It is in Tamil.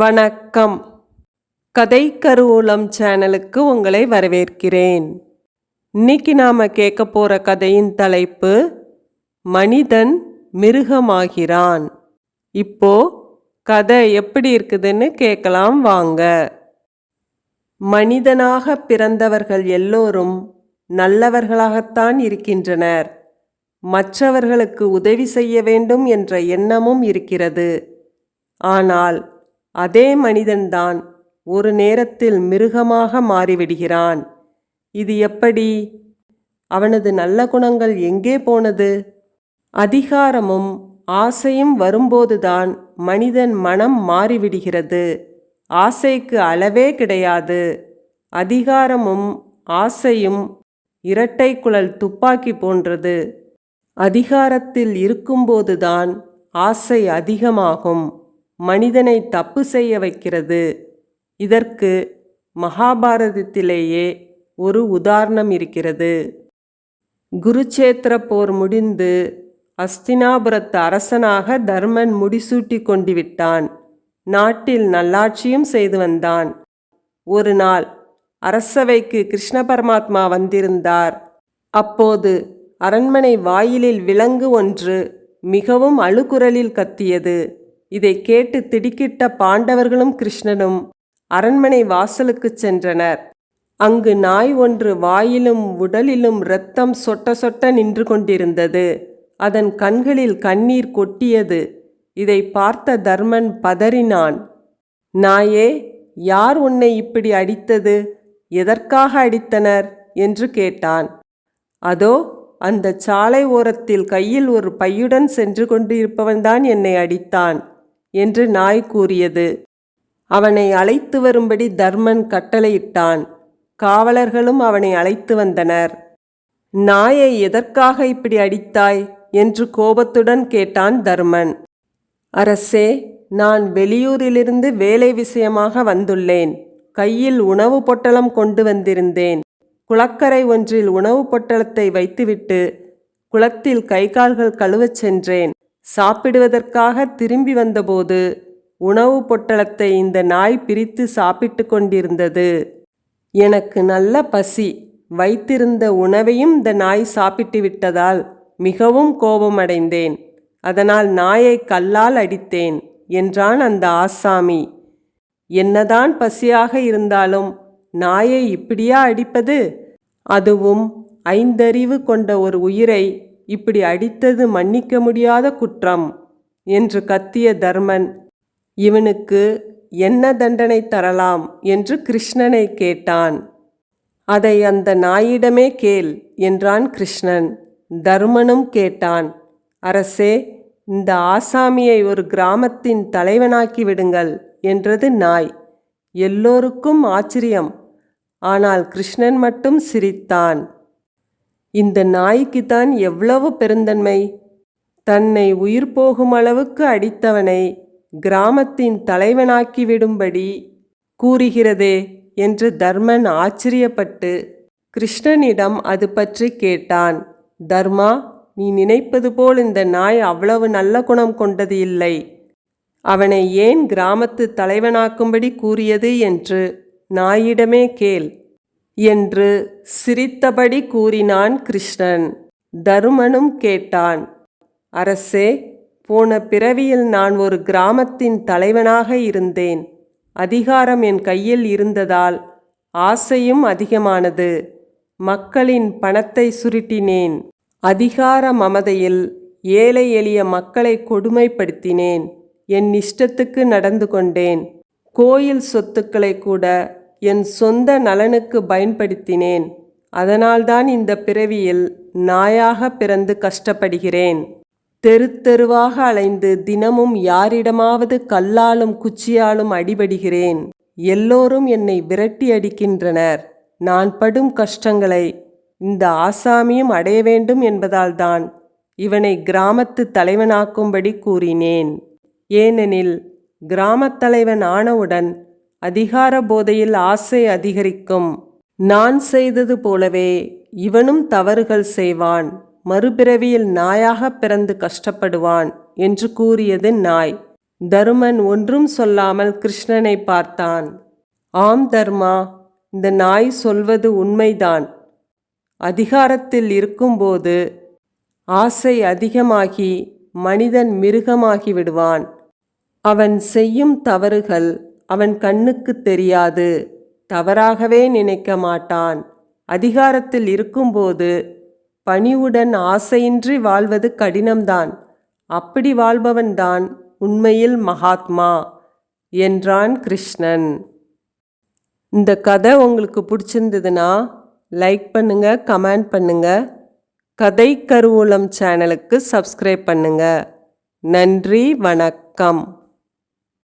வணக்கம். கதை கருவூலம் சேனலுக்கு உங்களை வரவேற்கிறேன். இன்னைக்கு நாம் கேட்க போகிற கதையின் தலைப்பு மனிதன் மிருகமாகிறான். இப்போ கதை எப்படி இருக்குதுன்னு கேட்கலாம் வாங்க. மனிதனாக பிறந்தவர்கள் எல்லோரும் நல்லவர்களாகத்தான் இருக்கின்றனர். மற்றவர்களுக்கு உதவி செய்ய வேண்டும் என்ற எண்ணமும் இருக்கிறது. ஆனால் அதே மனிதன்தான் ஒரு நேரத்தில் மிருகமாக மாறிவிடுகிறான். இது எப்படி? அவனது நல்ல குணங்கள் எங்கே போனது? அதிகாரமும் ஆசையும் வரும்போதுதான் மனிதன் மனம் மாறிவிடுகிறது. ஆசைக்கு அளவே கிடையாது. அதிகாரமும் ஆசையும் இரட்டை குழல் துப்பாக்கி போன்றது. அதிகாரத்தில் இருக்கும்போதுதான் ஆசை அதிகமாகும். மனிதனை தப்பு செய்ய வைக்கிறது. இதற்கு மகாபாரதத்திலேயே ஒரு உதாரணம் இருக்கிறது. குருச்சேத்திர போர் முடிந்து அஸ்தினாபுரத்து அரசனாக தர்மன் முடிசூட்டி கொண்டு விட்டான் நாட்டில் நல்லாட்சியும் செய்து வந்தான். ஒரு நாள் அரசவைக்கு கிருஷ்ண பரமாத்மா வந்திருந்தார். அப்போது அரண்மனை வாயிலில் விலங்கு ஒன்று மிகவும் அழுகுரலில் கத்தியது. இதை கேட்டு திடுக்கிட்ட பாண்டவர்களும் கிருஷ்ணனும் அரண்மனை வாசலுக்குச் சென்றனர். அங்கு நாய் ஒன்று வாயிலும் உடலிலும் இரத்தம் சொட்ட சொட்ட நின்று கொண்டிருந்தது. அதன் கண்களில் கண்ணீர் கொட்டியது. இதை பார்த்த தர்மன் பதறினான். நாயே யார் உன்னை இப்படி அடித்தது? எதற்காக அடித்தனர்? என்று கேட்டான். அதோ அந்த சாலை ஓரத்தில் கையில் ஒரு பையுடன் சென்று கொண்டிருப்பவன்தான் என்னை அடித்தான். என்று நாய் கூறியது. அவனை அழைத்து வரும்படி தர்மன் கட்டளையிட்டான். காவலர்களும் அவனை அழைத்து வந்தனர். நாயை எதற்காக இப்படி அடித்தாய்? என்று கோபத்துடன் கேட்டான் தர்மன். அரசே நான் வெளியூரிலிருந்து வேலை விஷயமாக வந்துள்ளேன். கையில் உணவு பொட்டலம் கொண்டு வந்திருந்தேன். குளக்கரை ஒன்றில் உணவு பொட்டலத்தை வைத்துவிட்டு குளத்தில் கை கால்கள் கழுவச் சென்றேன். சாப்பிடுவதற்காக திரும்பி வந்தபோது உணவு பொட்டலத்தை இந்த நாய் பிரித்து சாப்பிட்டு கொண்டிருந்தது. எனக்கு நல்ல பசி. வைத்திருந்த உணவையும் இந்த நாய் சாப்பிட்டு விட்டதால் மிகவும் கோபமடைந்தேன். அதனால் நாயை கல்லால் அடித்தேன் என்றான் அந்த ஆசாமி. என்னதான் பசியாக இருந்தாலும் நாயை இப்படியா அடிப்பது? அதுவும் ஐந்தறிவு கொண்ட ஒரு உயிரை இப்படி அடித்தது மன்னிக்க முடியாத குற்றம் என்று கத்திய தர்மன் இவனுக்கு என்ன தண்டனை தரலாம் என்று கிருஷ்ணனை கேட்டான். அதை அந்த நாயிடமே கேள் என்றான் கிருஷ்ணன். தர்மனும் கேட்டான் அரசே இந்த ஆசாமியை ஒரு கிராமத்தின் தலைவனாக்கி விடுங்கள் என்றது நாய். எல்லோருக்கும் ஆச்சரியம். ஆனால் கிருஷ்ணன் மட்டும் சிரித்தான். இந்த நாய்க்குத்தான் எவ்வளவு பெருந்தன்மை. தன்னை உயிர் போகும் அளவுக்கு அடித்தவனை கிராமத்தின் தலைவனாக்கிவிடும்படி கூறுகிறதே என்று தர்மன் ஆச்சரியப்பட்டு கிருஷ்ணனிடம் அது பற்றி கேட்டான். தர்மா நீ நினைப்பது போல் இந்த நாய் அவ்வளவு நல்ல குணம் கொண்டது இல்லை. அவனை ஏன் கிராமத்து தலைவனாக்கும்படி கூறியது? என்று நாயிடமே கேள். என்று சிரித்தபடி கூறினான் கிருஷ்ணன். தருமனும் கேட்டான் அரசே போன பிறவியில் நான் ஒரு கிராமத்தின் தலைவனாக இருந்தேன். அதிகாரம் என் கையில் இருந்ததால் ஆசையும் அதிகமானது. மக்களின் பணத்தை சுருட்டினேன். அதிகார மமதையில் ஏழை எளிய மக்களை கொடுமைப்படுத்தினேன். என் இஷ்டத்துக்கு நடந்து கொண்டேன். கோயில் சொத்துக்களை கூட என் சொந்த நலனுக்கு பயன்படுத்தினேன். அதனால்தான் இந்த பிறவியில் நாயாக பிறந்து கஷ்டப்படுகிறேன். தெரு தெருவாக அலைந்து தினமும் யாரிடமாவது கல்லாலும் குச்சியாலும் அடிபடுகிறேன். எல்லோரும் என்னை விரட்டி அடிக்கின்றனர். நான் படும் கஷ்டங்களை இந்த ஆசாமியும் அடைய வேண்டும் என்பதால்தான் இவனை கிராமத்து தலைவனாக்கும்படி கூறினேன். ஏனெனில் கிராமத் தலைவன் ஆனவுடன் அதிகார போதையில் ஆசை அதிகரிக்கும். நான் செய்தது போலவே இவனும் தவறுகள் செய்வான். மறுபிறவியில் நாயாக பிறந்து கஷ்டப்படுவான் என்று கூறியது நாய். தருமன் ஒன்றும் சொல்லாமல் கிருஷ்ணனை பார்த்தான். ஆம் தர்மா இந்த நாய் சொல்வது உண்மைதான். அதிகாரத்தில் இருக்கும்போது ஆசை அதிகமாகி மனிதன் மிருகமாகி விடுவான். அவன் செய்யும் தவறுகள் அவன் கண்ணுக்கு தெரியாது. தவறாகவே நினைக்க மாட்டான். அதிகாரத்தில் இருக்கும்போது பணிவுடன் ஆசையின்றி வாழ்வது கடினம்தான். அப்படி வாழ்பவன்தான் உண்மையில் மகாத்மா என்றான் கிருஷ்ணன். இந்த கதை உங்களுக்கு பிடிச்சிருந்ததுன்னா லைக் பண்ணுங்க கமெண்ட் பண்ணுங்க. கதை கருவூலம் சேனலுக்கு சப்ஸ்கிரைப் பண்ணுங்க. நன்றி வணக்கம்.